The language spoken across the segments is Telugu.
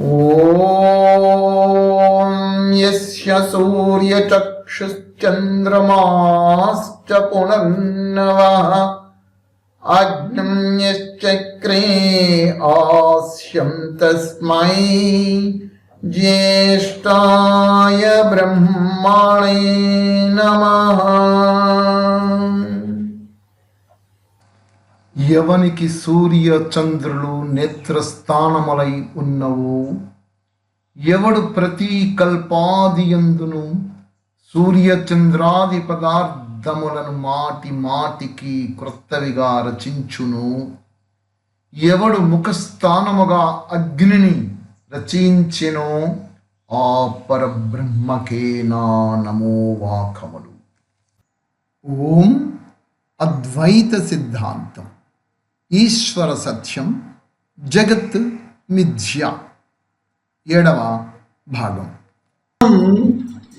ॐ यस्य सूर्यचक्षुश्चन्द्रमाश्च पुनर्नवः अग्निं यश्चक्रे आस्यं तस्मै ज्येष्ठाय ब्रह्मणे नमः ఎవనికి సూర్య చంద్రులు నేత్రస్థానములై ఉన్నవో. ఎవడు ప్రతి కల్పాదియందును సూర్యచంద్రాది పదార్థములను మాటి మాటికి క్రొత్తవిగా రచించును. ఎవడు ముఖస్థానముగా అగ్నిని రచించెనో ఆ పరబ్రహ్మకే నా నమో వాకములు. ఓం అద్వైత సిద్ధాంతం. ఈశ్వర సత్యం జగత్ మిథ్య. ఏడవ భాగం.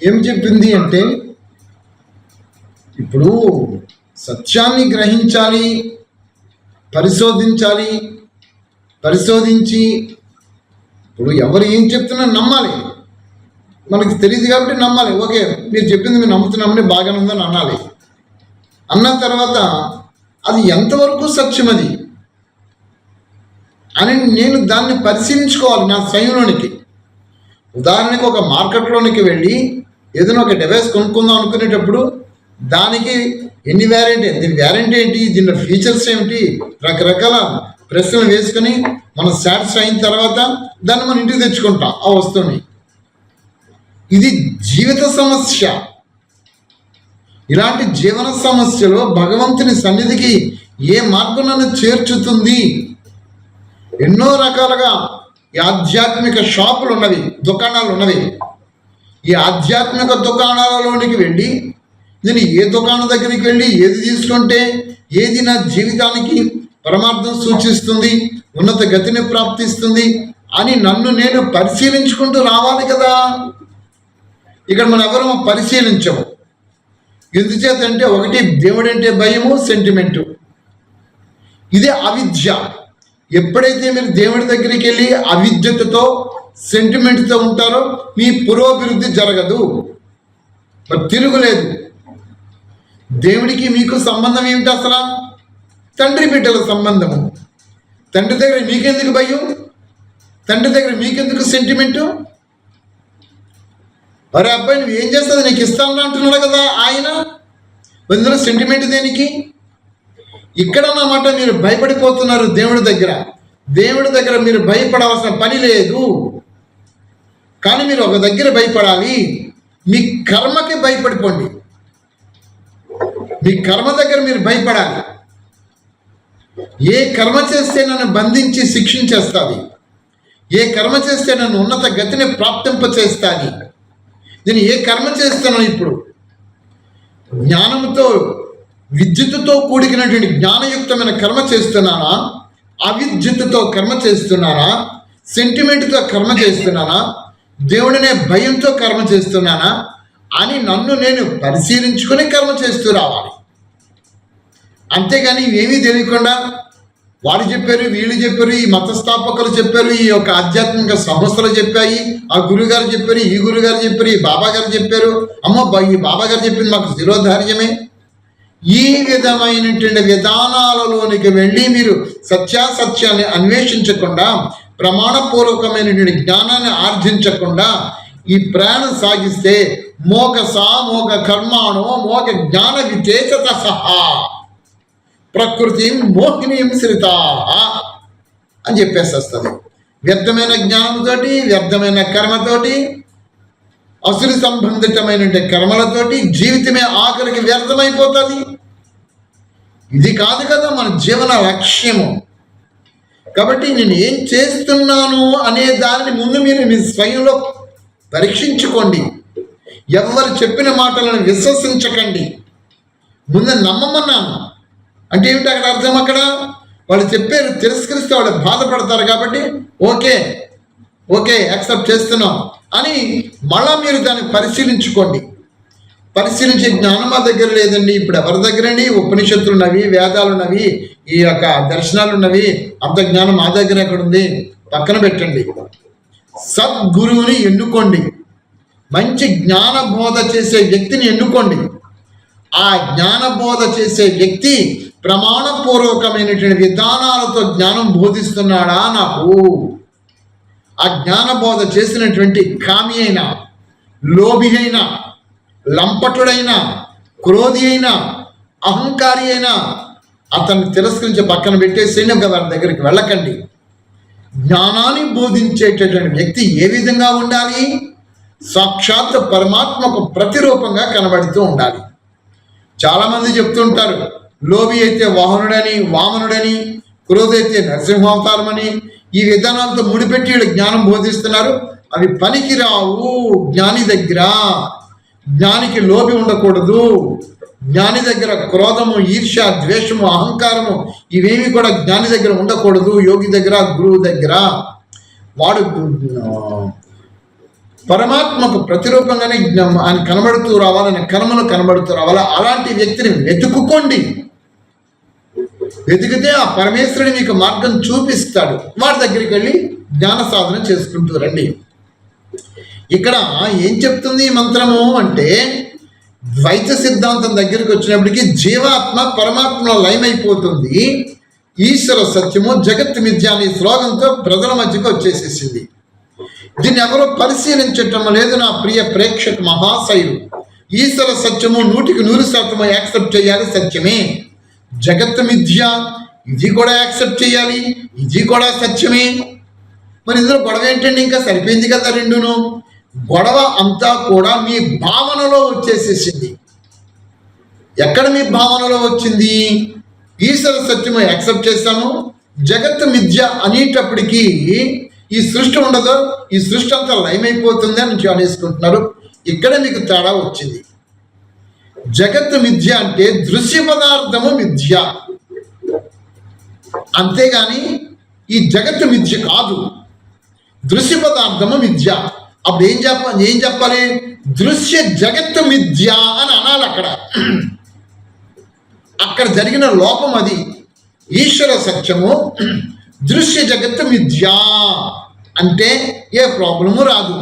ఏం చెప్పింది అంటే ఇప్పుడు సత్యాన్ని గ్రహించాలి పరిశోధించాలి పరిశోధించి ఇప్పుడు ఎవరు ఏం చెప్తున్నా నమ్మాలి. మనకి తెలియదు కాబట్టి నమ్మాలి. ఓకే మీరు చెప్పింది మేము నమ్ముతున్నామని బాగానే ఉందని అనాలి. అన్న తర్వాత అది ఎంతవరకు సత్యం అది? అని నేను దాన్ని పరిశీలించుకోవాలి నా స్వయంలోనికి ఉదాహరణకు ఒక మార్కెట్లోనికి వెళ్ళి ఏదైనా ఒక డివైస్ కొనుక్కుందాం అనుకునేటప్పుడు దానికి ఎన్ని వ్యారెంటీ దీని వ్యారంటీ ఏంటి? దీని ఫీచర్స్ ఏమిటి? రకరకాల ప్రశ్నలు వేసుకొని మనం సాటిస్ఫై అయిన తర్వాత దాన్ని మనం ఇంటికి తెచ్చుకుంటాం ఆ వస్తువుని. ఇది జీవిత సమస్య. ఇలాంటి జీవన సమస్యలో భగవంతుని సన్నిధికి ఏ మార్గం నన్ను చేర్చుతుంది? ఎన్నో రకాలుగా ఈ ఆధ్యాత్మిక షాపులు ఉన్నవి దుకాణాలు ఉన్నవి. ఈ ఆధ్యాత్మిక దుకాణాలలోనికి వెళ్ళి నేను ఏ దుకాణం దగ్గరికి వెళ్ళి ఏది తీసుకుంటే ఏది నా జీవితానికి పరమార్థం సూచిస్తుంది ఉన్నత గతిని ప్రాప్తిస్తుంది అని నన్ను నేను పరిశీలించుకుంటూ రావాలి కదా. ఇక్కడ మనం ఎవరు పరిశీలించము. ఎందుచేత అంటే ఒకటి దేవుడంటే భయము సెంటిమెంటు ఇదే అవిద్య. ఎప్పుడైతే మీరు దేవుడి దగ్గరికి వెళ్ళి అవిద్యతతో సెంటిమెంట్తో ఉంటారో మీ పురోభివృద్ధి జరగదు. మరి తిరుగులేదు. దేవుడికి మీకు సంబంధం ఏమిటి అసలు? తండ్రి బిడ్డల సంబంధము. తండ్రి దగ్గర మీకెందుకు భయం? తండ్రి దగ్గర మీకెందుకు సెంటిమెంటు మరి అబ్బాయి నువ్వు ఏం చేస్తుంది నీకు ఇస్తాను అంటున్నాడు కదా ఆయన. ఇందులో సెంటిమెంట్ దేనికి? ఇక్కడ అన్నమాట మీరు భయపడిపోతున్నారు దేవుడి దగ్గర. దేవుడి దగ్గర మీరు భయపడాల్సిన పని లేదు. కానీ మీరు ఒక దగ్గర భయపడాలి. మీ కర్మకి భయపడిపోండి. మీ కర్మ దగ్గర మీరు భయపడాలి. ఏ కర్మ చేస్తే నన్ను బంధించి శిక్షించేస్తుంది? ఏ కర్మ చేస్తే నన్ను ఉన్నత గతిని ప్రాప్తింప చేస్తాను నేను ఏ కర్మ చేస్తాను ఇప్పుడు? జ్ఞానంతో విద్యుత్తుతో కూడినటువంటి జ్ఞానయుక్తమైన కర్మ చేస్తున్నానా? అవిద్యుత్తుతో కర్మ చేస్తున్నానా? సెంటిమెంట్తో కర్మ చేస్తున్నానా? దేవుడినే భయంతో కర్మ చేస్తున్నానా? అని నన్ను నేను పరిశీలించుకుని కర్మ చేస్తూ రావాలి. అంతేగాని ఏమీ తెలియకుండా వారు చెప్పారు వీళ్ళు చెప్పారు ఈ మతస్థాపకులు చెప్పారు ఈ యొక్క ఆధ్యాత్మిక సంస్థలు చెప్పాయి ఆ గురుగారు చెప్పారు ఈ గురుగారు చెప్పారు ఈ బాబా గారు చెప్పారు. అమ్మ ఈ బాబా గారు చెప్పింది మాకు శిరోధార్యమే. ఈ విధమైనటువంటి విధానాలలోనికి వెళ్ళి మీరు సత్యాసత్యాన్ని అన్వేషించకుండా ప్రమాణపూర్వకమైనటువంటి జ్ఞానాన్ని ఆర్జించకుండా ఈ ప్రయాణం సాగిస్తే మోక సామోక కర్మాణో మోక జ్ఞాన విచేతత సహా ప్రకృతి మోహినీం శ్రిత అని చెప్పేసేస్తుంది వ్యర్థమైన జ్ఞానంతోటి వ్యర్థమైన కర్మతోటి అసులు సంబంధితమైన కర్మలతోటి జీవితమే ఆఖరికి వ్యర్థమైపోతుంది. ఇది కాదు కదా మన జీవన లక్ష్యము. కాబట్టి నేను ఏం చేస్తున్నాను అనే దానిని ముందు మీరు మీ స్వయంలో పరీక్షించుకోండి. ఎవరు చెప్పిన మాటలను విశ్వసించకండి. ముందు నమ్మమన్నాను. అంటే ఏమిటి అక్కడ అర్థం అక్కడ? వాళ్ళు చెప్పారు తిరస్కరిస్తే వాళ్ళు బాధపడతారు కాబట్టి ఓకే ఓకే యాక్సెప్ట్ చేస్తున్నాం అని మళ్ళా మీరు దాన్ని పరిశీలించుకోండి. పరిశీలించే జ్ఞానం మా దగ్గర లేదండి. ఇప్పుడు ఎవరి దగ్గరండి? ఉపనిషత్తులు ఉన్నవి వేదాలు ఉన్నవి ఈ యొక్క దర్శనాలు ఉన్నవి అంత జ్ఞానం మా దగ్గర ఎక్కడ ఉంది పక్కన పెట్టండి. సద్గురువుని ఎన్నుకోండి. మంచి జ్ఞాన బోధ చేసే వ్యక్తిని ఎన్నుకోండి. ఆ జ్ఞాన బోధ చేసే వ్యక్తి ప్రమాణపూర్వకమైనటువంటి విధానాలతో జ్ఞానం బోధిస్తున్నాడా నాకు? ఆ జ్ఞాన బోధ చేసినటువంటి కామి అయినా లోభి అయినా లంపటుడైన క్రోధి అయిన అహంకారి అయినా అతన్ని తిరస్కరించి పక్కన పెట్టేసి వారి దగ్గరికి వెళ్ళకండి. జ్ఞానాన్ని బోధించేటటువంటి వ్యక్తి ఏ విధంగా ఉండాలి? సాక్షాత్ పరమాత్మకు ప్రతిరూపంగా కనబడుతూ ఉండాలి. చాలామంది చెప్తుంటారు లోబి అయితే వాహనుడని వామనుడని క్రోధ అయితే నరసింహావతారమని ఈ విధానాలతో ముడిపెట్టి వీళ్ళు జ్ఞానం బోధిస్తున్నారు. అవి పనికిరావు జ్ఞాని దగ్గర. జ్ఞానికి లోబి ఉండకూడదు. జ్ఞాని దగ్గర క్రోధము ఈర్ష్య ద్వేషము అహంకారము ఇవేమి కూడా జ్ఞాని దగ్గర ఉండకూడదు యోగి దగ్గర గురువు దగ్గర. వాడు పరమాత్మకు ప్రతిరూపంగానే ఆయన కనబడుతూ రావాలని కర్మలు కనబడుతూ రావాలి? అలాంటి వ్యక్తిని వెతుకుకోండి. వెతికితే ఆ పరమేశ్వరుడు మీకు మార్గం చూపిస్తాడు. వాడి దగ్గరికి వెళ్ళి జ్ఞాన సాధన చేసుకుంటూ రండి. ఇక్కడ ఏం చెప్తుంది ఈ మంత్రము అంటే ద్వైత సిద్ధాంతం దగ్గరికి వచ్చినప్పటికీ జీవాత్మ పరమాత్మలో లయమైపోతుంది. ఈశ్వర సత్యము జగత్ మిథ్య అనే శ్లోకంతో ప్రజల మధ్యకు వచ్చేసేసింది. దీన్ని ఎవరో పరిశీలించటం లేదు నా ప్రియ ప్రేక్షక మహాశయులు. ఈశ్వర సత్యము నూటికి నూరు శాతము యాక్సెప్ట్ చేయాలి సత్యమే. జగత్ మిథ్య ఇది కూడా యాక్సెప్ట్ చేయాలి ఇది కూడా సత్యమే. మరి ఇందులో గొడవ ఏంటండి? ఇంకా సరిపోయింది కదా రెండును. గొడవ అంతా కూడా మీ భావనలో వచ్చేసేసింది. ఎక్కడ మీ భావనలో వచ్చింది? ఈశ్వర సత్యము యాక్సెప్ట్ చేశాము. జగత్ మిథ్య అనేటప్పటికీ ఈ సృష్టి ఉండదు. ఈ సృష్టి అంతా లయమైపోతుంది అని అనేసుకుంటున్నారు ఇక్కడే మీకు తేడా వచ్చింది. జగత్ మిథ్య అంటే దృశ్య పదార్థము మిథ్య. అంతేగాని ఈ జగత్తు మిథ్య కాదు. దృశ్య పదార్థము మిథ్య. అప్పుడు ఏం చెప్ప ఏం చెప్పాలి? దృశ్య జగత్తు మిథ్య అని అనాలి అక్కడ. అక్కడ జరిగిన లోపం అది. ఈశ్వర సత్యము దృశ్య జగత్తు మిథ్య అంటే ఏ ప్రాబ్లము రాదు.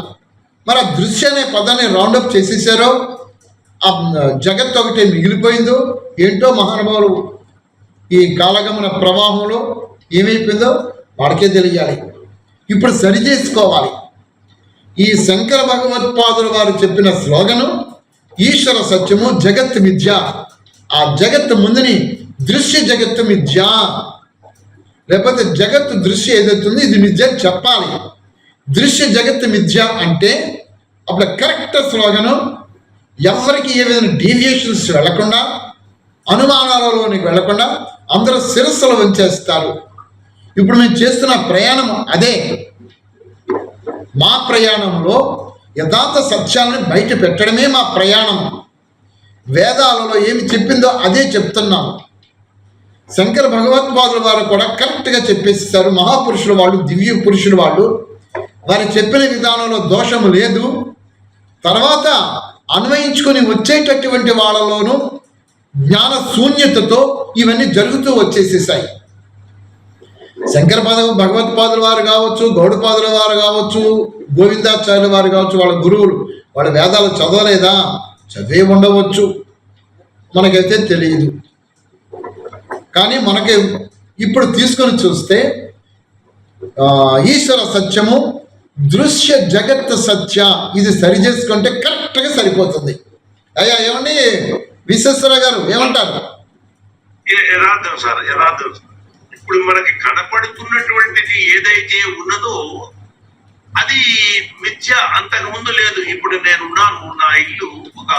మరి ఆ దృశ్య అనే పదాన్ని రౌండప్ చేసేసారో? ఆ జగత్ ఒకటే మిగిలిపోయిందో? ఏంటో మహానుభావులు ఈ కాలగమన ప్రవాహంలో ఏమైపోయిందో వాడికే తెలియాలి. ఇప్పుడు సరి చేసుకోవాలి. ఈ శంకర భగవత్పాదుల వారు చెప్పిన స్లోగను ఈశ్వర సత్యము జగత్ విద్య ఆ జగత్తు ముందుని దృశ్య జగత్తు మిథ్య. లేకపోతే జగత్తు దృశ్య ఏదైతుందో ఇది మిథ్య చెప్పాలి. దృశ్య జగత్తు మిథ్య అంటే అప్పుడు కరెక్ట్ స్లోగను ఎవరికి ఏ విధంగా డీవియేషన్స్ వెళ్ళకుండా అనుమానాలలోనికి వెళ్ళకుండా అందరూ శిరస్సులు వంచేస్తారు. ఇప్పుడు మేము చేస్తున్న ప్రయాణం అదే. మా ప్రయాణంలో యథార్థ సత్యాలను బయట పెట్టడమే మా ప్రయాణం. వేదాలలో ఏమి చెప్పిందో అదే చెప్తున్నాము శంకర భగవత్పాదుల వారు కూడా కరెక్ట్గా చెప్పేస్తారు మహాపురుషుల వాళ్ళు దివ్య పురుషుల వాళ్ళు. వారు చెప్పిన విధానంలో దోషము లేదు. తర్వాత అన్వయించుకొని వచ్చేటటువంటి వాళ్ళలోనూ జ్ఞాన శూన్యతతో ఇవన్నీ జరుగుతూ వచ్చేసేసాయి. శంకర భగవత్పాదుల వారు కావచ్చు గౌడపాదుల వారు కావచ్చు గోవిందాచార్యుల వారు కావచ్చు వాళ్ళ గురువులు వాళ్ళ వేదాలు చదవలేదా? చదివే ఉండవచ్చు. మనకైతే తెలియదు. కానీ మనకి ఇప్పుడు తీసుకొని చూస్తే ఈశ్వర సత్యము దృశ్య జగత్ సత్య ఇది సరి చేసుకుంటే కరెక్ట్గా సరిపోతుంది. అయ్యా ఏమండి? విశ్వేశ్వర గారు ఏమంటారు? యథార్థం సార్ యథార్థం. సార్. ఇప్పుడు మనకి కనపడుతున్నటువంటిది ఏదైతే ఉన్నదో అది మిథ్య అంతకుముందు లేదు. ఇప్పుడు నేను ఉన్నాను నా ఇల్లు ఒక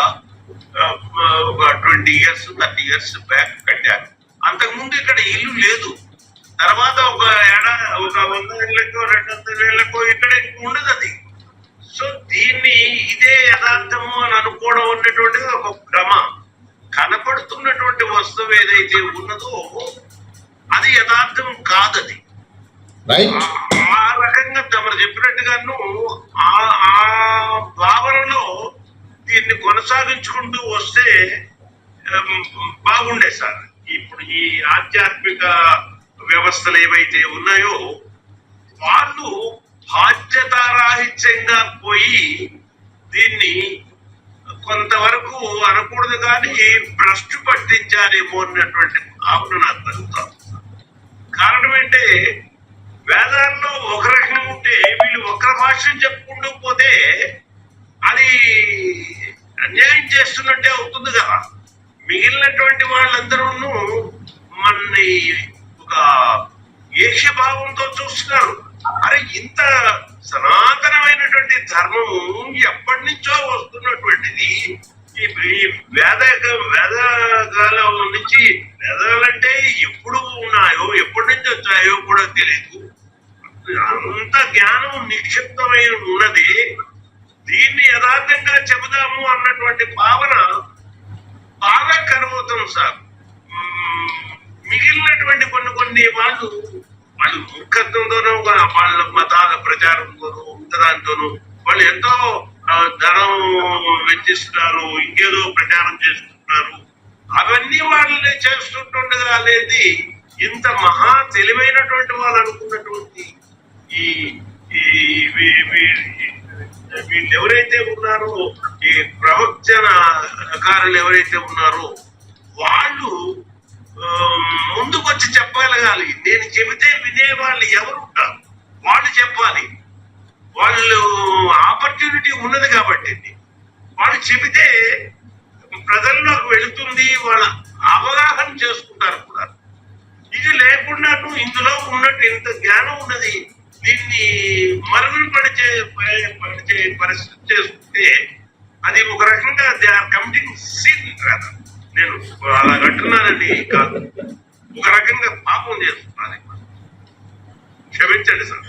ఒక twenty years thirty years back కట్టాను. అంతకుముందు ఇక్కడ ఇల్లు లేదు. తర్వాత ఒక ఏడాది ఒక వంద ఏళ్ళకో రెండు వందల ఏళ్ళకో ఇక్కడ ఉండదు అది. సో దీన్ని ఇదే యథార్థము అని అనుకోవడం ఉన్నటువంటిది ఒక భ్రమ. కనపడుతున్నటువంటి వస్తువు ఏదైతే ఉన్నదో అది యథార్థం కాదది. ఆ- రకంగా తమరు చెప్పినట్టుగాను ఆ ఆ భావనలో దీన్ని కొనసాగించుకుంటూ వస్తే బాగుండే సార్. ఇప్పుడు ఈ ఆధ్యాత్మిక వ్యవస్థలు ఏవైతే ఉన్నాయో వాళ్ళు బాధ్యతారాహిత్యంగా పోయి దీన్ని కొంతవరకు అనకూడదు కానీ భ్రష్టు పట్టించారేమో అన్నటువంటి భావన నాకు కలుగుతాం కారణం ఏంటంటే వేదాల్లో ఒక రకం ఉంటే వీళ్ళు ఒక భాషను చెప్పుకుంటూ పోతే అది అన్యాయం చేస్తున్నట్టే అవుతుంది కదా. మిగిలినటువంటి వాళ్ళందరూ మనని ఒక భావంతో చూస్తున్నారు. అరే ఇంత సనాతనమైనటువంటి ధర్మం ఎప్పటి నుంచో వస్తున్నటువంటిది ఈ వేద వేదకాలం నుంచి వేదాలంటే ఎప్పుడు ఉన్నాయో ఎప్పటి నుంచి వచ్చాయో కూడా తెలియదు అంత జ్ఞానం నిక్షిప్తమై ఉన్నది. దీన్ని యథార్థంగా చెబుదాము అన్నటువంటి భావన బాగా కనబడుతుంది సార్. మిగిలినటువంటి కొన్ని కొన్ని వాళ్ళు వాళ్ళు మూర్ఖత్వంతోనూ వాళ్ళ మతాల ప్రచారంతోనూ దాంతోనూ వాళ్ళు ఎంతో ధనం వెచ్చిస్తున్నారు ఇంకేదో ప్రచారం చేస్తున్నారు. అవన్నీ వాళ్ళే చేస్తుంటుండగా అనేది ఇంత మహా తెలివైనటువంటి వాళ్ళు అనుకున్నటువంటి ఈ ఈ వీ- వీ- వీళ్ళు ఎవరైతే ఉన్నారో ఈ ప్రవచనకారులు ఎవరైతే ఉన్నారో వాళ్ళు ఆ, ముందుకొచ్చి చెప్పగలగాలి. నేను చెబితే వినేవాళ్ళు ఎవరు ఉంటారు? వాళ్ళు చెప్పాలి. వాళ్ళు ఆపర్చునిటీ ఉన్నది కాబట్టి. వాళ్ళు చెబితే ప్రజల్లోకి వెళుతుంది వాళ్ళ అవగాహన చేసుకుంటారు కూడా. ఇది లేకుండా ఇందులో ఉన్నట్టు ఇంత జ్ఞానం ఉన్నది దీన్ని మరుగున పడిచే పడిచే పరిస్థితి చేసుకుంటే అది ఒక రకంగా దే ఆర్ కమిటింగ్ సీన్ నేను అలా కట్టున్నానని కాదు. ఒక రకంగా పాపం చేస్తున్నాను. క్షమించండి సార్.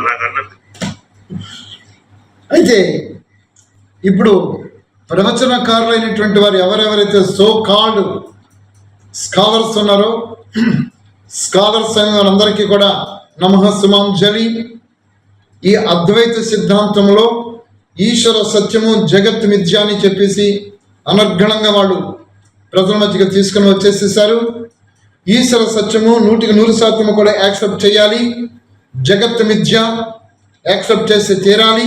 అలా కన్నది అయితే ఇప్పుడు ప్రవచనకారులైనటువంటి వారు ఎవరెవరైతే సో కాల్డ్ స్కాలర్స్ ఉన్నారో స్కాలర్స్ అయిన వారందరికీ కూడా నమః సుమాంజలి ఈ అద్వైత సిద్ధాంతంలో ఈశ్వర సత్యము జగత్ మిథ్య అని చెప్పేసి అనర్గణంగా వాళ్ళు ప్రజల మధ్యకి తీసుకుని వచ్చేసేసారు. ఈశ్వర సత్యము నూటికి నూరు శాతము కూడా యాక్సెప్ట్ చేయాలి. జగత్ మిథ్య యాక్సెప్ట్ చేసి తీరాలి.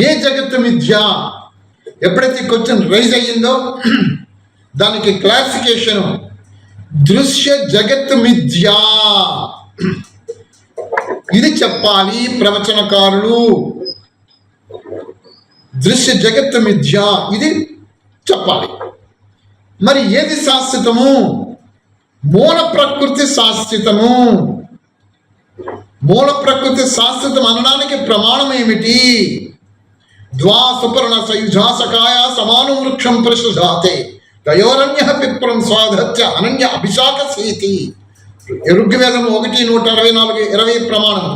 ఏ జగత్తు మిథ్య ఎప్పుడైతే క్వశ్చన్ రైజ్ అయ్యిందో దానికి క్లాసిఫికేషన్ దృశ్య జగత్ మిథ్య. ఇది చెప్పాలి ప్రవచనకారులు. దృశ్య జగత్ మిథ్య ఇది చెప్పాలి. మరి ఏది శాశ్వతము? మూల ప్రకృతి శాశ్వతము. మూల ప్రకృతి శాశ్వతం అనడానికి ప్రమాణం ఏమిటి? ద్వా సుపర్ణ సయుజా సకాయ సమాను వృక్షం ప్రశుధాతే. దయోరణ్య పిప్రం స్వాధత్య అనన్య అభిషాక సీతి ఋగ్వేదం ఒకటి నూట అరవై నాలుగు ఇరవై ప్రమాణం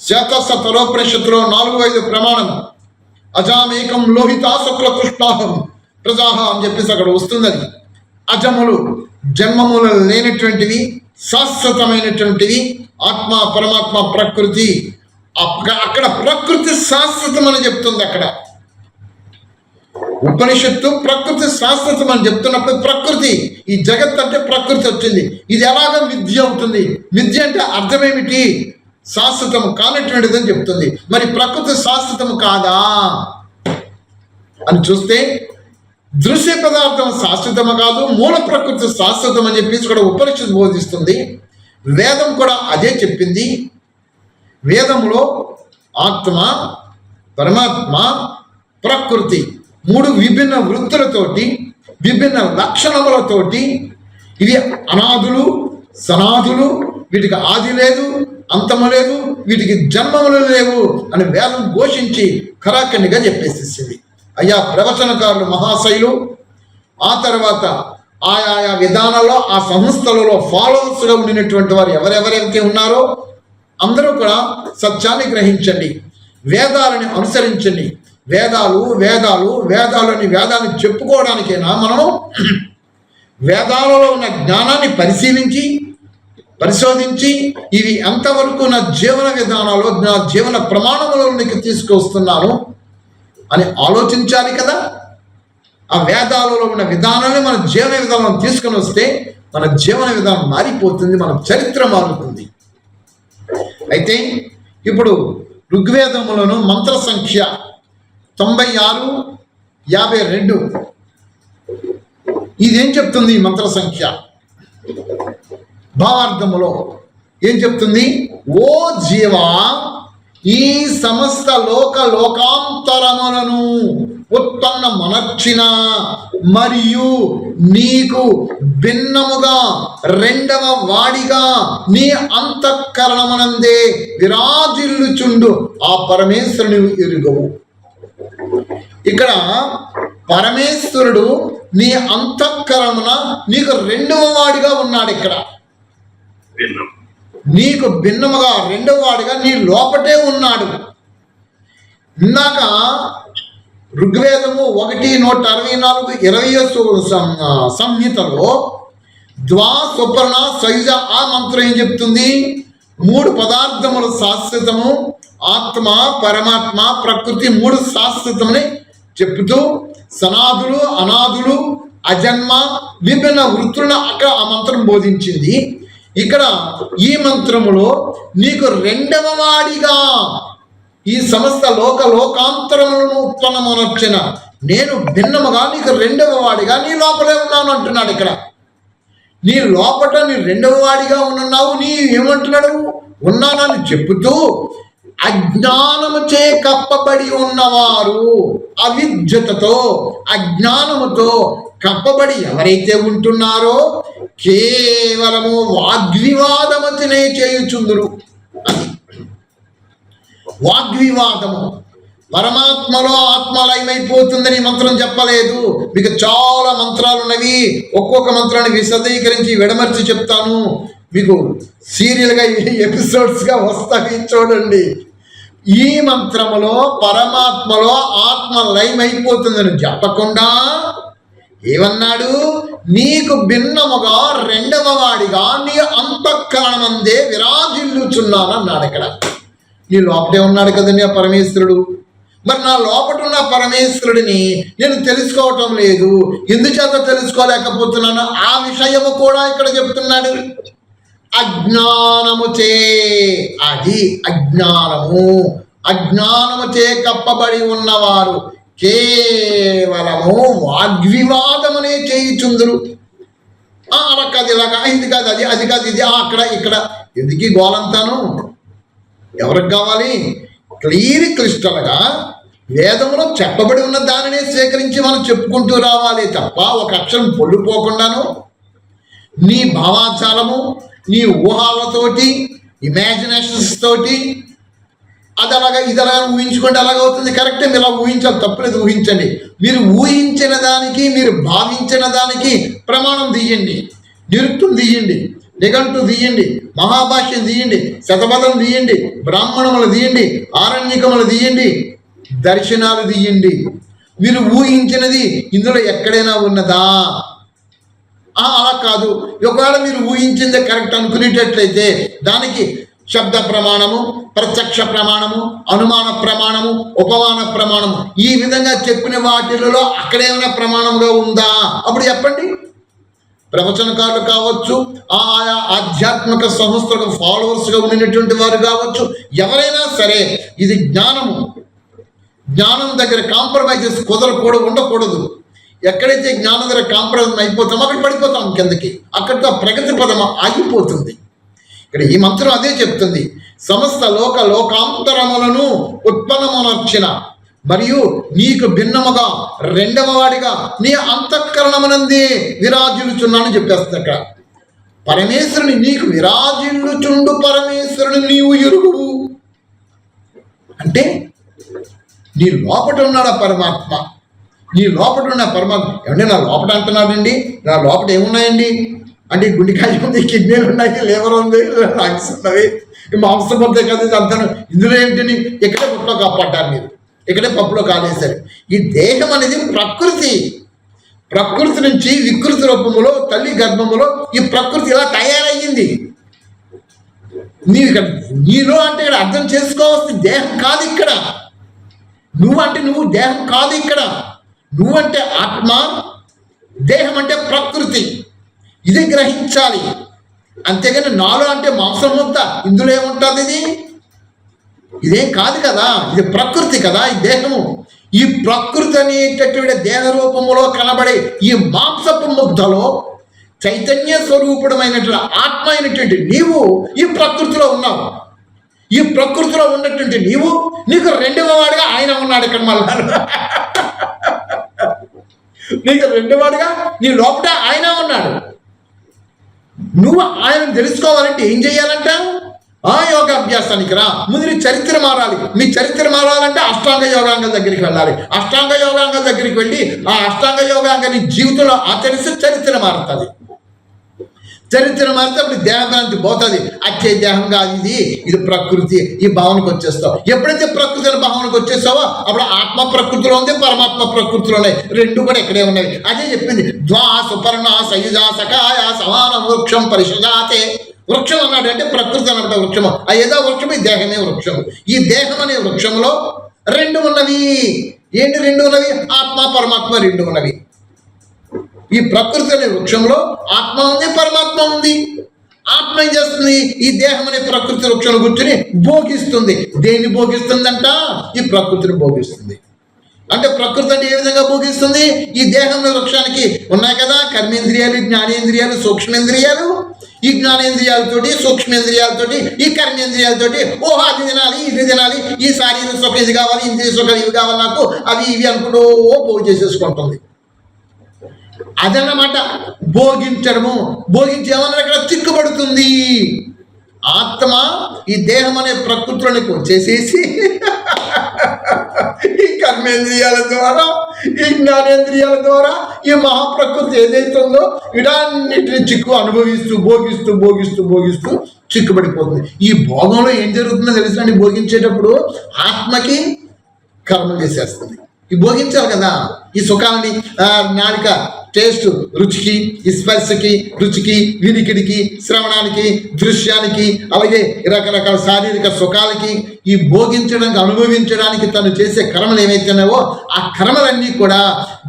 శాతస్థ తలోపనిషత్తులో నాలుగు ఐదు ప్రమాణం అజామేకం లోహిత శుక్ల కృష్ణాహం ప్రజాహ అని చెప్పేసి అక్కడ వస్తుంది అది అజములు జన్మములు లేనటువంటివి శాశ్వతమైనటువంటివి ఆత్మ పరమాత్మ ప్రకృతి అక్కడ ప్రకృతి శాశ్వతం అని చెప్తుంది అక్కడ. ఉపనిషత్తు ప్రకృతి శాశ్వతం అని చెప్తున్నప్పుడు ప్రకృతి ఈ జగత్ అంటే ప్రకృతి వచ్చింది. ఇది ఎలాగ మిథ్య అవుతుంది? మిథ్య అంటే అర్థమేమిటి? శాశ్వతము కానటువంటిది అని చెప్తుంది. మరి ప్రకృతి శాశ్వతము కాదా? అని చూస్తే దృశ్య పదార్థం శాశ్వతము కాదు మూల ప్రకృతి శాశ్వతం అని చెప్పేసి కూడా ఉపనిషత్తు బోధిస్తుంది. వేదం కూడా అదే చెప్పింది. వేదంలో ఆత్మ పరమాత్మ ప్రకృతి మూడు విభిన్న వృత్తులతోటి విభిన్న లక్షణములతోటి ఇవి అనాథులు సనాథులు వీటికి ఆది లేదు అంతము లేదు వీటికి జన్మములు లేవు అని వేదం ఘోషించి కరాఖండిగా చెప్పేసేసింది. అయ్యా ప్రవచనకారులు మహాశైలు ఆ తర్వాత ఆయా విధానంలో విధానాల్లో ఆ సంస్థలలో ఫాలోవర్స్గా ఉండినటువంటి వారు ఎవరెవరైతే ఉన్నారో అందరూ కూడా సత్యాన్ని గ్రహించండి వేదాలని అనుసరించండి. వేదాలు వేదాలు వేదాలని వేదాన్ని చెప్పుకోవడానికైనా మనము వేదాలలో ఉన్న జ్ఞానాన్ని పరిశీలించి పరిశోధించి ఇవి ఎంతవరకు నా జీవన విధానాలు నా జీవన ప్రమాణములోనికి తీసుకొస్తున్నాను అని ఆలోచించాలి కదా. ఆ వేదాలలో ఉన్న విధానాన్ని మన జీవన విధానం తీసుకుని వస్తే మన జీవన విధానం మారిపోతుంది మన చరిత్ర మారుతుంది. అయితే ఇప్పుడు ఋగ్వేదములను మంత్ర సంఖ్య తొంభై ఆరు యాభై రెండు. ఇదేం చెప్తుంది ఈ మంత్ర సంఖ్య? భావార్థములో ఏం చెప్తుంది? ఓ జీవా ఈ సమస్త లోక లోకాంతరములను ఉత్పన్న మనర్చిన మరియు నీకు భిన్నముగా రెండవ వాడిగా నీ అంతఃకరణమునందే విరాజిల్లుచుండు. ఆ పరమేశ్వరుని ఎరుగవు. ఇక్కడ పరమేశ్వరుడు నీ అంతఃకరణమున నీకు రెండవ వాడిగా ఉన్నాడు ఇక్కడ. నీకు భిన్నముగా రెండవ వాడిగా నీ లోపటే ఉన్నాడు. ఇందాక ఋగ్వేదము ఒకటి నూట అరవై నాలుగు ఇరవై సంహితలో ద్వా సుపర్ణ సైజ ఆ మంత్రం ఏం చెప్తుంది? మూడు పదార్థములు శాశ్వతము ఆత్మ పరమాత్మ ప్రకృతి మూడు శాశ్వతమని చెప్తూ సనాదులు అనాదులు అజన్మ విభిన్న వృత్తులను అక్కడ ఆ మంత్రం బోధించింది. ఇక్కడ ఈ మంత్రములో నీకు రెండవ వాడిగా ఈ సమస్త లోక లోకాంతరములను ఉత్పన్నమనొచ్చిన నేను భిన్నముగా నీకు రెండవ వాడిగా నీ లోపలే ఉన్నాను అంటున్నాడు ఇక్కడ. నీ లోపట నీ రెండవ వాడిగా ఉన్నావు నీ ఏమంటున్నాడు? ఉన్నానని చెబుతూ అజ్ఞానము చే కప్పబడి ఉన్నవారు అవిద్యతతో అజ్ఞానముతో కప్పబడి ఎవరైతే ఉంటున్నారో కేవలము వాగ్వివాదమతినే చేయుచుందురు. అది వాగ్వివాదము. పరమాత్మలో ఆత్మలయమైపోతుందని మంత్రం చెప్పలేదు. మీకు చాలా మంత్రాలు ఉన్నవి. ఒక్కొక్క మంత్రాన్ని విశదీకరించి విడమర్చి చెప్తాను. మీకు సీరియల్గా ఎపిసోడ్స్గా వస్తాయి చూడండి. ఈ మంత్రములో పరమాత్మలో ఆత్మ లయమైపోతుందని చెప్పకుండా ఏమన్నాడు? నీకు భిన్నముగా రెండవ వాడిగా నీ అంతఃకరణమందే విరాజిల్లుచున్నాను అన్నాడు ఇక్కడ. నీ లోపటే ఉన్నాడు కదండి ఆ పరమేశ్వరుడు. మరి నా లోపట ఉన్న పరమేశ్వరుడిని నేను తెలుసుకోవటం లేదు. ఎందుచేత తెలుసుకోలేకపోతున్నాను ఆ విషయము కూడా ఇక్కడ చెప్తున్నాడు. అజ్ఞానము చే అది అజ్ఞానము. అజ్ఞానము చే కప్పబడి ఉన్నవారు కేవలము వాగ్వివాదమునే చేయుచుందురు. ఆ, అలా కాదు ఇలాగా ఇది కాదు అది అది కాదు ఇది అక్కడ ఇక్కడ. ఎందుకు గోలంతాను? ఎవరికి కావాలి? క్లియర్ క్లిష్టలుగా వేదంలో చెప్పబడి ఉన్న దానినే స్వీకరించి మనం చెప్పుకుంటూ రావాలి తప్ప ఒక అక్షరం పొల్లిపోకుండాను. నీ భావాచారము నీ ఊహాలతోటి ఇమాజినేషన్స్ తోటి అది అలాగా ఇది అలా ఊహించుకోండి అలాగ అవుతుంది. కరెక్టే మీరు అలా ఊహించాలి తప్పలేదు ఊహించండి. మీరు ఊహించిన దానికి మీరు భావించిన దానికి ప్రమాణం తీయండి. నిరుక్తం తీయండి. నిఘంటు తీయండి. మహాభాష్యం తీయండి. శతపథం తీయండి. బ్రాహ్మణములు తీయండి. ఆరణ్యకములు తీయండి. దర్శనాలు తీయండి. మీరు ఊహించినది ఇందులో ఎక్కడైనా ఉన్నదా? అలా కాదు. ఒకవేళ మీరు ఊహించిందే కరెక్ట్ అనుకునేటట్లయితే దానికి శబ్ద ప్రమాణము ప్రత్యక్ష ప్రమాణము అనుమాన ప్రమాణము ఉపమాన ప్రమాణము. ఈ విధంగా చెప్పిన వాటిలలో అక్కడేమైనా ప్రమాణంలో ఉందా? అప్పుడు చెప్పండి. ప్రవచనకారులు కావచ్చు ఆ ఆయా ఆధ్యాత్మిక సంస్థలకు ఫాలోవర్స్గా ఉండినటువంటి వారు కావచ్చు ఎవరైనా సరే ఇది జ్ఞానము. జ్ఞానం దగ్గర కాంప్రమైజెస్ కుదరకూడదు ఉండకూడదు. ఎక్కడైతే జ్ఞానం దగ్గర కాంప్రమైజ్ అయిపోతామో అక్కడ పడిపోతాం కిందకి. అక్కడితో ప్రగతి పదం ఆగిపోతుంది ఇక్కడ ఈ మంత్రం అదే చెప్తుంది. సమస్త లోక లోకాంతరములను ఉత్పన్నమునర్చిన మరియు నీకు భిన్నముగా రెండవ వాడిగా నీ అంతఃకరణమునంది విరాజిల్లుచున్నాను చెప్పేస్తుంది అక్కడ. పరమేశ్వరుని నీకు విరాజిల్లుచుండు పరమేశ్వరుని నీవు ఎరుగువు. అంటే నీ లోపట ఉన్నాడు పరమాత్మ? నీ లోపట ఉన్న పరమాత్మ. ఏమంటే నా లోపట అంటున్నాడండి? నా లోపట ఏమున్నాయండి? అంటే గుండెకాయ ఉంది కిడ్నీలు ఉన్నాయి లేవర్ ఉంది లంగ్స్ ఉన్నవి. మాంసం అంతే కదా ఇది ఇందులో ఏంటిని ఇక్కడే పప్పులో కాపాడ్డారు మీరు? ఇక్కడే పప్పులో కాలేశారు? ఈ దేహం అనేది ప్రకృతి. ప్రకృతి నుంచి వికృతి రూపములో తల్లి గర్భములో ఈ ప్రకృతి ఇలా తయారయ్యింది? నీవు ఇక్కడ నీలో అంటే ఇక్కడ అర్థం చేసుకోవాల్సిన దేహం కాదు ఇక్కడ. నువ్వు అంటే నువ్వు దేహం కాదు ఇక్కడ. నువ్వంటే ఆత్మ దేహం అంటే ప్రకృతి. ఇది గ్రహించాలి. అంతేగాని నాలో అంటే మాంసం ముద్ద ఇందులో ఏముంటుంది ఇది? ఇదేం కాదు కదా ఇది ప్రకృతి కదా ఈ దేహము. ఈ ప్రకృతి అనేటటువంటి దేహ రూపములో కనబడే ఈ మాంసపు ముద్దలో చైతన్య స్వరూపుడమైనటువంటి ఆత్మ అయినటువంటి నీవు ఈ ప్రకృతిలో ఉన్నావు. ఈ ప్రకృతిలో ఉన్నటువంటి నీవు నీకు రెండవ వాడిగా ఆయన ఉన్నాడు ఇక్కడ మళ్ళా. నీకు రెండవ వాడిగా నీ లోపల ఆయన ఉన్నాడు. నువ్వు ఆయన తెలుసుకోవాలంటే ఏం చేయాలంట? ఆ యోగ అభ్యాసానికి రా. ముందు నీ చరిత్ర మారాలి. మీ చరిత్ర మారాలంటే అష్టాంగ యోగాంగం దగ్గరికి వెళ్ళాలి. అష్టాంగ యోగాంగం దగ్గరికి వెళ్ళి ఆ అష్టాంగ యోగాంగ నీ జీవితంలో ఆచరిస్తే చరిత్ర మారుతుంది. చరిత్ర మారితే అప్పుడు దేహభ్రాంతి పోతుంది. అచ్చే దేహం కాదు ఇది. ఇది ప్రకృతి. ఈ భావనకు వచ్చేస్తావు. ఎప్పుడైతే ప్రకృతి అనే భావనకు వచ్చేస్తావో అప్పుడు ఆత్మ ప్రకృతిలో ఉంది పరమాత్మ ప్రకృతిలో ఉన్నాయి. రెండు కూడా ఇక్కడే ఉన్నాయి. అదే చెప్పింది. ద్వా సుపర్ణ సయుజా సకాయ సమాన వృక్షం పరిశుధాతే వృక్షం అన్నాడు అంటే ప్రకృతి అన్నమాట వృక్షము. ఆ ఏదో వృక్షం ఈ దేహమే వృక్షము. ఈ దేహం అనే వృక్షంలో రెండు ఉన్నవి. ఏంటి రెండు ఉన్నవి? ఆత్మ పరమాత్మ రెండు ఉన్నవి. ఈ ప్రకృతి అనే వృక్షంలో ఆత్మ ఉంది పరమాత్మ ఉంది. ఆత్మ ఏం చేస్తుంది? ఈ దేహం అనే ప్రకృతి వృక్షంలో కూర్చొని భోగిస్తుంది. దేన్ని భోగిస్తుందంట? ఈ ప్రకృతిని భోగిస్తుంది. అంటే ప్రకృతి అంటే ఏ విధంగా భోగిస్తుంది? ఈ దేహం వృక్షానికి ఉన్నాయి కదా కర్మేంద్రియాలు జ్ఞానేంద్రియాలు సూక్ష్మేంద్రియాలు. ఈ జ్ఞానేంద్రియాలతోటి సూక్ష్మేంద్రియాలతోటి ఈ కర్మేంద్రియాలతోటి ఓహో అది తినాలి ఇది తినాలి ఈ శారీరక సుఖం ఇది కావాలి ఇంద్రియ సుఖం ఇవి కావాలి నాకు అవి ఇవి అనుకుంటూ ఓ భోగి చేసేసుకుంటుంది. అదన్నమాట భోగించడము. భోగించి ఏమన్నా అక్కడ? చిక్కుబడుతుంది. ఆత్మ ఈ దేహం అనే ప్రకృతిలోనికి వచ్చేసేసి ఈ కర్మేంద్రియాల ద్వారా ఈ జ్ఞానేంద్రియాల ద్వారా ఈ మహాప్రకృతి ఏదైతుందో ఇడాన్నిటిని చిక్కు అనుభవిస్తూ భోగిస్తూ భోగిస్తూ భోగిస్తూ చిక్కుబడిపోతుంది. ఈ భోగంలో ఏం జరుగుతుందో తెలుసండి భోగించేటప్పుడు ఆత్మకి కర్మ చేసేస్తుంది. ఈ భోగించాలి కదా? ఈ సుఖాలని జ్ఞానిక టేస్ట్ రుచికి స్పర్శకి రుచికి వినికిడికి శ్రవణానికి దృశ్యానికి అలాగే రకరకాల శారీరక సుఖాలకి ఈ భోగించడానికి అనుభవించడానికి తను చేసే కర్మలు ఏవైతున్నావో ఆ కర్మలన్నీ కూడా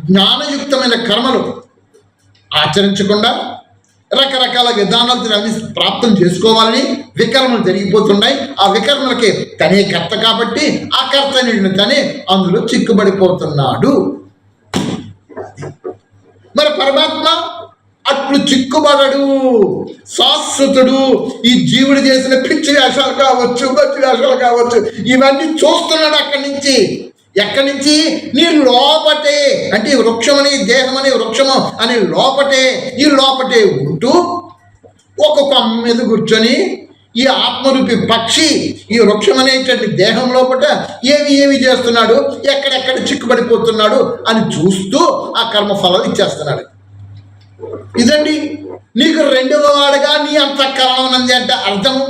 జ్ఞానయుక్తమైన కర్మలు ఆచరించకుండా రకరకాల విధానాలు అన్ని ప్రాప్తం చేసుకోవాలని వికర్మలు జరిగిపోతున్నాయి. ఆ వికర్మలకి తనే కర్త కాబట్టి ఆ కర్త నిండిన తనే అందులో చిక్కుబడిపోతున్నాడు. మరి పరమాత్మ అట్లు చిక్కుబడడు శాశ్వతుడు. ఈ జీవుడు చేసిన పిచ్చి వేషాలు కావచ్చు బచ్చి వేషాలు కావచ్చు ఇవన్నీ చూస్తున్నాడు అక్కడి నుంచి. ఎక్కడి నుంచి? నీ లోపటే. అంటే ఈ వృక్షం అని దేహం వృక్షము అని లోపటే. ఈ లోపటే ఉంటూ ఒక కొమ్మ మీద కూర్చొని ఈ ఆత్మరూపి పక్షి ఈ వృక్షం అనేటువంటి దేహం లోపల ఏమి ఏమి చేస్తున్నాడు? ఎక్కడెక్కడ చిక్కుబడిపోతున్నాడు అని చూస్తూ ఆ కర్మ ఫలాలు ఇచ్చేస్తున్నాడు. ఇదండి నీకు రెండవ వాడుగా నీ అంతఃకరణం ఉన్నది అంటే అర్థము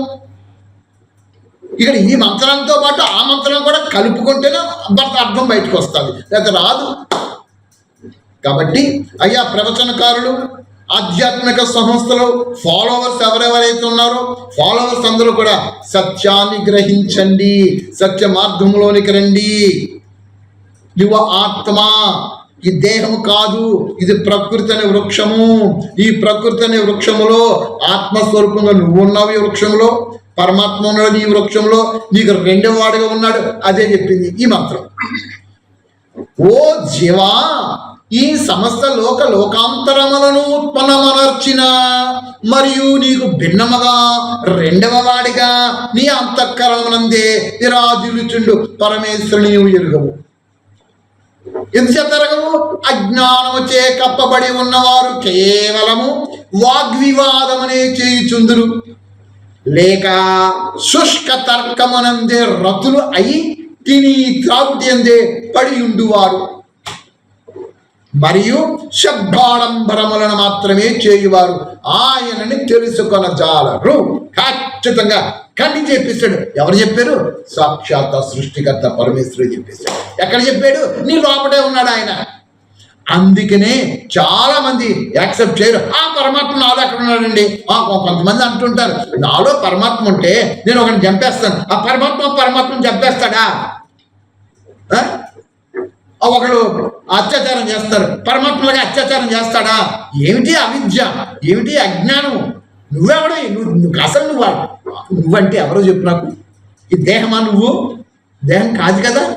ఇక్కడ ఈ మంత్రంతో పాటు ఆ మంత్రం కూడా కలుపుకుంటేనే భర్త అర్థం బయటకు వస్తుంది. లేదా రాదు. కాబట్టి అయ్యా ప్రవచనకారులు ఆధ్యాత్మిక సంస్థలు ఫాలోవర్స్ ఎవరెవరైతే ఉన్నారో ఫాలోవర్స్ అందరూ కూడా సత్యాన్ని గ్రహించండి సత్య మార్గంలోనికి రండి. యువ ఆత్మ ఈ దేహం కాదు ఇది ప్రకృతి అనే వృక్షము. ఈ ప్రకృతి అనే వృక్షములో ఆత్మస్వరూపంగా నువ్వు ఉన్నావు ఈ వృక్షంలో పరమాత్మ ఉన్నాడు ఈ వృక్షంలో నీకు రెండవ వాడుగా ఉన్నాడు అదే చెప్పింది ఈ మంత్రం. ఓ జీవా ఈ సమస్త లోక లోకాంతరములను ఉత్పన్నమనర్చిన మరియు నీకు భిన్నముగా రెండవ వాడిగా నీ అంతఃకరమునందే విరాజులుచుండు పరమేశ్వరుని నీవు ఎరుగవు. ఎందుచేత అజ్ఞానము చే కప్పబడి ఉన్నవారు కేవలము వాగ్వివాదమనే చేయుచుందురు. లేక శుష్క తర్కమునందే రతులు అయి తిని త్రాగుటి అందే పడి ఉండువారు మరియు శబ్దాడంబరములను మాత్రమే చేయువారు. ఆయనని తెలుసుకొనజాలరు. ఖచ్చితంగా కంటి చెప్పేశాడు ఎవరు చెప్పారు? సాక్షాత్ సృష్టికర్త పరమేశ్వరుడు చెప్పేశాడు. ఎక్కడ చెప్పాడు? నీ లోపటే ఉన్నాడు ఆయన. అందుకనే చాలా మంది యాక్సెప్ట్ చేయరు. ఆ పరమాత్మ నాలో ఎక్కడ ఉన్నాడండి? ఆ కొంతమంది అంటుంటారు నాలో పరమాత్మ ఉంటే నేను ఒకరిని చంపేస్తాను. ఆ పరమాత్మ పరమాత్మను చంపేస్తాడా? ఒకడు అత్యాచారం చేస్తారు. పరమాత్మలుగా అత్యాచారం చేస్తాడా? ఏమిటి అవిద్య ఏమిటి అజ్ఞానం నువ్వెవడే నువ్వు నువ్వు అసలు నువ్వు నువ్వంటే ఎవరో చెప్పు నాకు. ఈ దేహమా నువ్వు? దేహం కాదు కదా.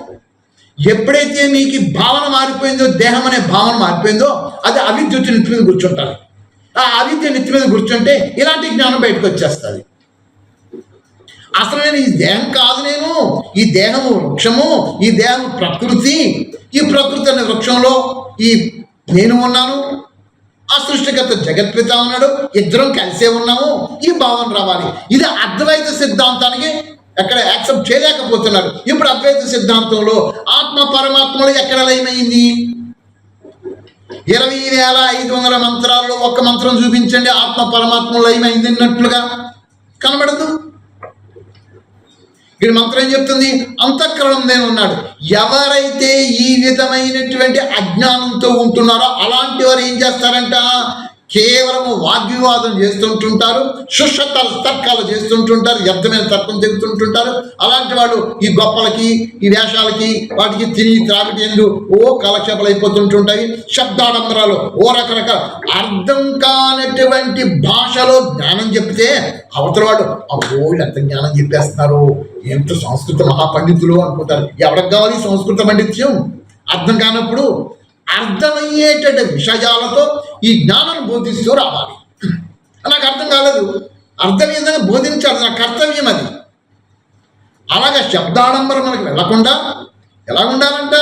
ఎప్పుడైతే నీకు భావన మారిపోయిందో దేహం అనే భావన మారిపోయిందో అది అవిద్య వచ్చి నెత్తి మీద కూర్చుంటారు ఆ అవిద్య నెత్తి మీద కూర్చుంటే ఇలాంటి జ్ఞానం బయటకు వచ్చేస్తుంది. అసలు నేను ఈ దేహం కాదు నేను ఈ దేహము వృక్షము ఈ దేహం ప్రకృతి ఈ ప్రకృతి అనే వృక్షంలో ఈ నేను ఉన్నాను ఆ సృష్టికర్త జగత్పిత ఉన్నాడు ఇద్దరం కలిసే ఉన్నాము ఈ భావన రావాలి. ఇది అద్వైత సిద్ధాంతానికి ఎక్కడ యాక్సెప్ట్ చేయలేకపోతున్నారు ఇప్పుడు అద్వైత సిద్ధాంతంలో ఆత్మ పరమాత్మలో ఎక్కడ లయమైంది ఇరవై వేల ఐదు వందల మంత్రాల్లో ఒక్క మంత్రం చూపించండి ఆత్మ పరమాత్మ లయమైంది అన్నట్లుగా కనబడదు. ఇక్కడ మంత్రం చెప్తుంది? అంతఃకరణం ఉన్నాడు. ఎవరైతే ఈ విధమైనటువంటి అజ్ఞానంతో ఉంటున్నారో అలాంటి వారు ఏం చేస్తారంట? కేవలము వాగ్వివాదం చేస్తుంటుంటారు శుష్షతల తర్కాలు చేస్తుంటుంటారు వ్యర్థమైన తర్కం చెబుతుంటుంటారు. అలాంటి వాళ్ళు ఈ గొప్పలకి ఈ వేషాలకి వాటికి తిని త్రాగటి ఎందు ఓ కాలక్షేపాలు అయిపోతుంటుంటాయి. శబ్దాడంబరాలు ఓ రకరకాల అర్థం కానటువంటి భాషలో జ్ఞానం చెప్తే అవతల వాడు అబ్బో ఎంత జ్ఞానం చెప్పేస్తున్నారు? ఎంత సంస్కృత మహాపండితులు అనుకుంటారు? ఎవరికి కావాలి సంస్కృత పండిత్యం? అర్థం కానప్పుడు అర్థమయ్యేటటువంటి విషయాలతో ఈ జ్ఞానాన్ని బోధిస్తూ రావాలి. నాకు అర్థం కాలేదు. అర్థం విధంగా బోధించాలి. నా కర్తవ్యం అది. అలాగే శబ్దాడంబరం మనకి వెళ్ళకుండా ఎలా ఉండాలంట?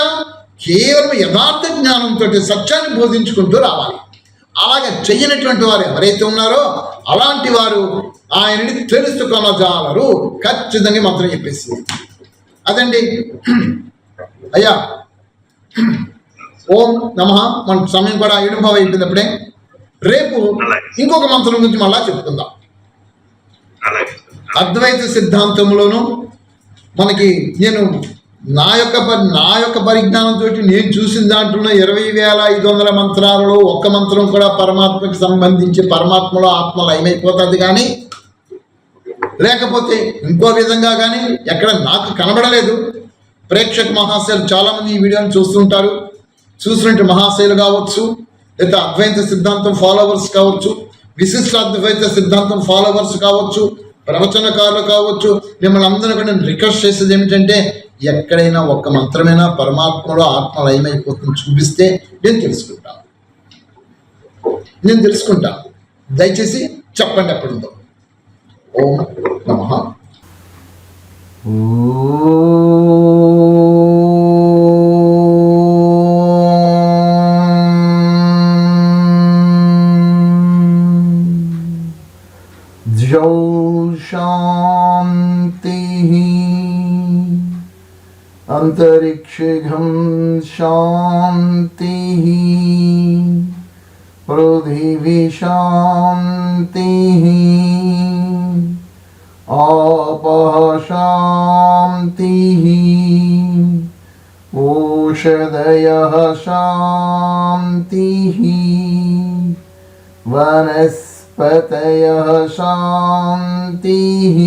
కేవలం యథార్థ జ్ఞానంతో సత్యాన్ని బోధించుకుంటూ రావాలి. అలాగే చెయ్యనటువంటి వారు ఎవరైతే ఉన్నారో అలాంటి వారు ఆయనని తెలుసుకొనజాలరు. ఖచ్చితంగా మాత్రం చెప్పేసింది. అదండి. అయ్యా. ఓం నమ. మన సమయం కూడా ఇడుంబావ అయిపోయింది అప్పుడే రేపు ఇంకొక మంత్రం గురించి మళ్ళా చెప్పుకుందాం. అద్వైత సిద్ధాంతంలోను మనకి నేను నా యొక్క పరి- నా యొక్క పరిజ్ఞానంతో నేను చూసిన దాంట్లో ఇరవై వేల ఐదు వందల మంత్రాలలో ఒక్క మంత్రం కూడా పరమాత్మకి సంబంధించి పరమాత్మలో ఆత్మ లయమైపోతుంది కానీ లేకపోతే ఇంకో విధంగా కానీ ఎక్కడ నాకు కనబడలేదు. ప్రేక్షక మహాశయులు చాలామంది ఈ వీడియోని చూస్తుంటారు. చూసినట్టు మహాశైలు కావచ్చు లేదా అద్వైత సిద్ధాంతం ఫాలోవర్స్ కావచ్చు విశిష్ట అద్వైత సిద్ధాంతం ఫాలోవర్స్ కావచ్చు ప్రవచనకారులు కావచ్చు మిమ్మల్ని అందరూ కూడా నేను రిక్వెస్ట్ చేసేది ఏమిటంటే ఎక్కడైనా ఒక్క మంత్రమైనా పరమాత్మలో ఆత్మ లయమైపోతుంది చూపిస్తే నేను తెలుసుకుంటాను నేను తెలుసుకుంటాను దయచేసి చెప్పండి ఎప్పుడుందో. ఓం నమ. ఓ शान्तिः आपः शान्तिः ओषधयः शान्तिः वनस्पतयः शान्तिः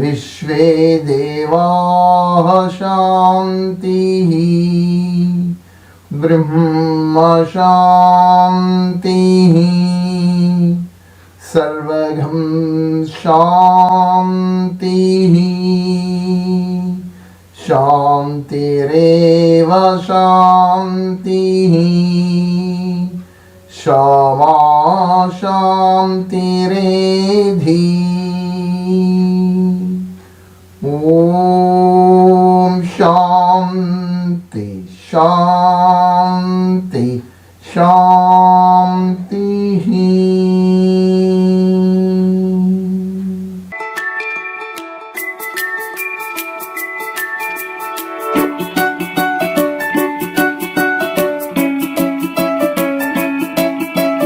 विश्वे देवाः शान्तिः ब्रह्म शान्तिः सर्वघं शान्तिः शान्तिरेव शान्तिः क्षमा शान्तिरेधि ॐ शान्ति शान्ति शान्ति